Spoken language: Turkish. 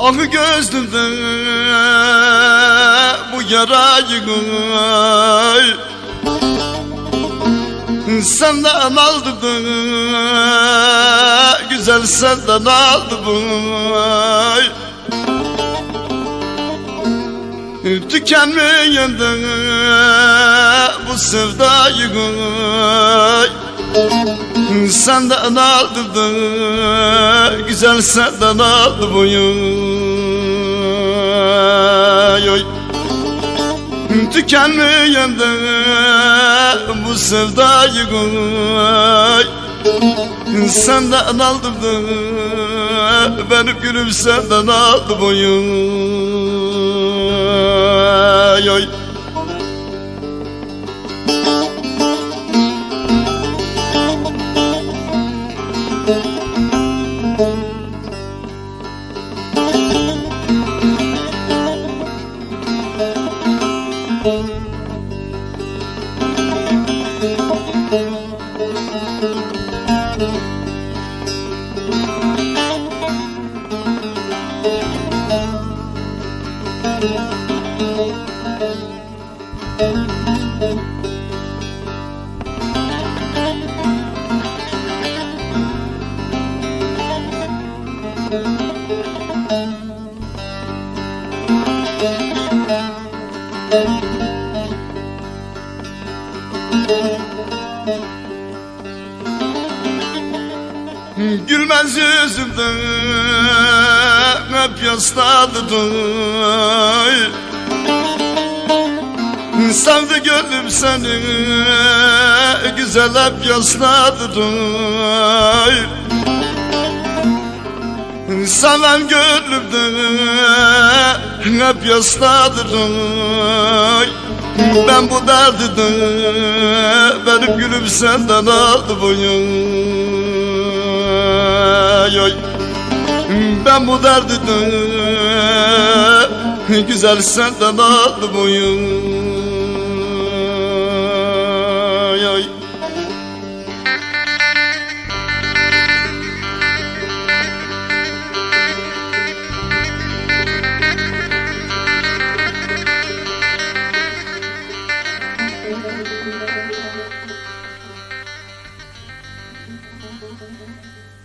Ah gözlümde bu yarayı Senden aldım Güzel senden aldım Tükenmeyen de bu sevdayı Senden aldım da Güzel senden aldım oy Tükenmeyen de bu sevdayı Senden aldım da Benim gülüm senden aldım oy oy Gülmez yüzümden hep yasladım Sevdi gönlüm seni güzel hep yasladım Seven gönlümde hep yasladım Ben bu derdi de benim gülüm senden aldım oyun oy. Ben bu derdi de Güzel senden aldım oyun Mm-hmm.